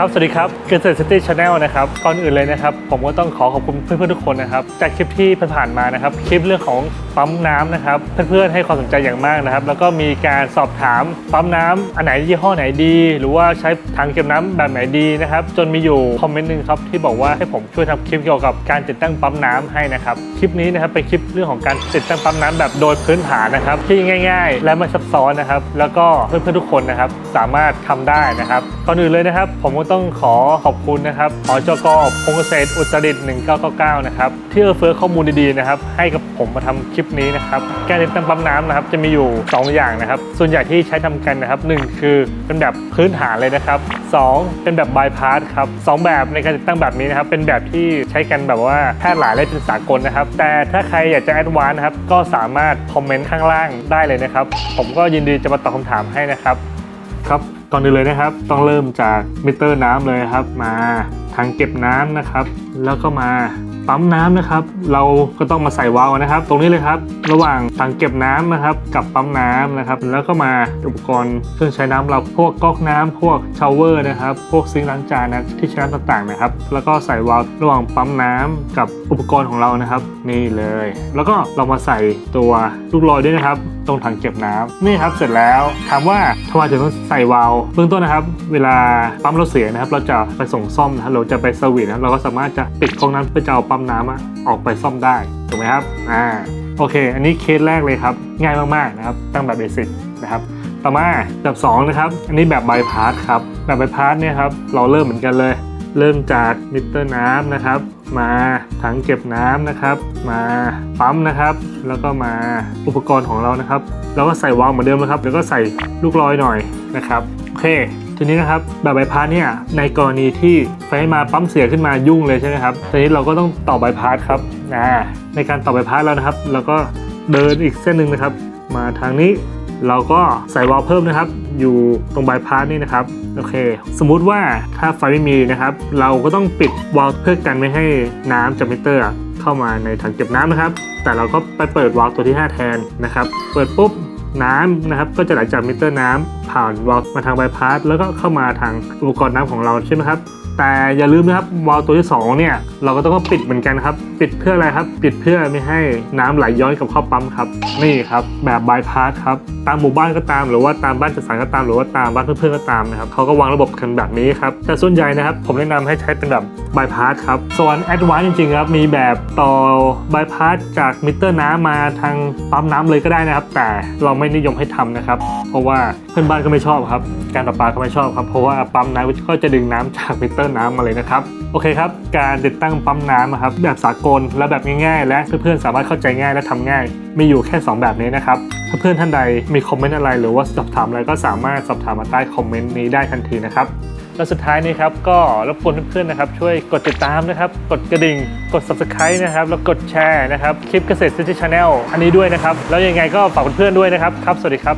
ครับ สวัสดีครับเกษตรซิตี้ชาแนลนะครับ ก่อนอื่นเลยนะครับ ผมก็ต้องขอขอบคุณเพื่อนๆทุกคนนะครับ จากคลิปที่ผ่านๆมานะครับ คลิปเรื่องของปั๊มน้ำนะครับ เพื่อนๆให้ความสนใจอย่างมากนะครับ แล้วก็มีการสอบถามปั๊มน้ำอันไหนยี่ห้อไหนดี หรือว่าใช้ถังเก็บน้ำแบบไหนดีนะครับ จนมีอยู่คอมเมนต์หนึ่งครับที่บอกว่าให้ผมช่วยทำคลิปเกี่ยวกับการติดตั้งปั๊มน้ำให้นะครับ คลิปนี้นะครับเป็นคลิปเรื่องของการติดตั้งปั๊มน้ำแบบโดยพื้นฐานนะครับ ที่ง่าย ๆ และไม่ซับซ้อนนะครับ แล้วก็เพื่อนๆทุกคนนะครับสามารถทำได้นะครับ ก่อนอื่นเลยนะครับ ผมก็ต้องขอขอบคุณนะครับหอจกพงเกษตรอุตรดิต 1999 นะครับที่เอื้อเฟื้อข้อมูลดีๆนะครับ ให้กับผมมาทำคลิปนี้นะครับการติดตั้งปั๊มน้ำนะครับ จะมีอยู่ 2 อย่างนะครับ ส่วนใหญ่ที่ใช้ทำกันนะครับ 1 คือเป็นแบบพื้นฐานเลยนะครับ 2 เป็นแบบบายพาสครับสองแบบในการติดตั้งแบบนี้นะครับเป็นแบบที่ใช้กันแบบว่าแพร่หลายและเป็นสากลนะครับ แต่ถ้าใครอยากจะแอดวานซ์นะครับก็สามารถคอมเมนต์ข้างล่างได้เลยนะครับ ผมก็ยินดีจะมาตอบคำถามให้นะครับครับก่อนอื่นเลยนะครับ ต้องเริ่มจากมิเตอร์น้ำเลยครับ มาถังเก็บน้ำนะครับ แล้วก็มาปั๊มน้ำนะครับ เราก็ต้องมาใส่วาล์วนะครับ ตรงนี้เลยครับ ระหว่างถังเก็บน้ำนะครับ กับปั๊มน้ำนะครับ แล้วก็มาอุปกรณ์เครื่องใช้น้ำเราพวกก๊อกน้ำพวกชาวเวอร์นะครับ พวกซิงค์ล้างจานนะที่ใช้น้ำต่างๆนะครับ แล้วก็ใส่วาล์วระหว่างปั๊มน้ำกับอุปกรณ์ของเรานะครับ นี่เลย แล้วก็เรามาใส่ตัวลูกลอยด้วยนะครับ ตรงถังเก็บน้ำนี่ครับเสร็จแล้วถามว่าทำไมถึงต้องใส่วาล์วเบื้องต้นนะครับ เวลาปั๊มเราเสียนะครับ เราจะไปส่งซ่อมนะรเราจะไปสวิตนะเราก็สามารถจะปิดก๊อกน้ำเพื่อจะเอาปั๊มน้ำอะออกไปซ่อมได้ถูกไหมครับอ่าโอเค อันนี้เคสแรกเลยครับ ง่ายมากๆนะครับ ตั้งแบบเบสิกนะครับต่อมาแบบสองนะครับ อันนี้แบบบายพาสครับแบบบายพาสเนี่ยครับเราเริ่มเหมือนกันเลย เริ่มจากมิเตอร์น้ำนะครับ มาถังเก็บน้ำนะครับ มาปั๊มนะครับ แล้วก็มาอุปกรณ์ของเรานะครับแล้วก็ใส่วาล์วเหมือนเดิมนะครับแล้วก็ใส่ลูกลอยหน่อยนะครับโอเคทีนี้นะครับแบบใบพาสเนี่ยในกรณีที่ไฟมาปั๊มเสียขึ้นมายุ่งเลยใช่ไหมครับทีนี้เราก็ต้องต่อใบพาสครับในการต่อใบพาสแล้วนะครับเราก็เดินอีกเส้นหนึ่งนะครับ มาทางนี้ เราก็ใส่วาล์วเพิ่มนะครับ อยู่ตรงบายพาสนี่นะครับโอเค สมมุติว่าถ้าไฟไม่มีนะครับ เราก็ต้องปิดวาล์วเพื่อกันไม่ให้น้ำจากมิเตอร์ เข้ามาในถังเก็บน้ำนะครับ แต่เราก็ไปเปิดวาล์วตัวที่ 5 แทนนะครับ เปิดปุ๊บน้ำนะครับ ก็จะไหลจากมิเตอร์น้ำผ่านวาล์วมาทางบายพาสแล้วก็เข้ามาทางอุปกรณ์น้ำของเราใช่ไหมครับ แต่อย่าลืมนะครับวาล์วตัวที่สองเนี่ยเราก็ต้องปิดเหมือนกันครับ ปิดเพื่ออะไรครับ ปิดเพื่อไม่ให้น้ำไหลย้อนกลับเข้าปั๊มครับนี่ครับแบบบายพาสครับตามหมู่บ้านก็ตามหรือว่าตามบ้านจัดสรรก็ตามหรือว่าตามบ้านเพื่อนๆก็ตามนะครับเขาก็วางระบบกันแบบนี้ครับแต่ส่วนใหญ่นะครับผมแนะนำให้ใช้เป็นแบบบายพาสครับส่วนแอดวานซ์จริงๆครับมีแบบต่อบายพาสจากมิเตอร์น้ำมาทางปั๊มน้ำเลยก็ได้นะครับ แต่เราไม่นิยมให้ทำนะครับเพราะว่าเพื่อนบ้านก็ไม่ชอบครับการประปาก็ไม่ชอบครับเพราะว่าปั๊มน้ำก็จะดึงน้ำจากมิเตอร์น้ำมาเลยนะครับ โอเคครับ การติดตั้งปั๊มน้ำนะครับแบบสากลและแบบง่ายๆ และเพื่อนๆสามารถเข้าใจง่ายและทำง่าย มีอยู่แค่ 2 แบบนี้นะครับ ถ้าเพื่อนท่านใดมีคอมเมนต์อะไรหรือว่าสอบถามอะไรก็สามารถสอบถามมาใต้คอมเมนต์นี้ได้ทันทีนะครับและสุดท้ายนี้ครับก็รบกวนเพื่อนๆนะครับ ช่วยกดติดตามนะครับ กดกระดิ่ง กด subscribe นะครับ แล้วกดแชร์นะครับ คลิปเกษตรซิตี้ชาแนลอันนี้ด้วยนะครับ แล้วยังไงก็ฝากเพื่อนๆด้วยนะครับ ครับ สวัสดีครับ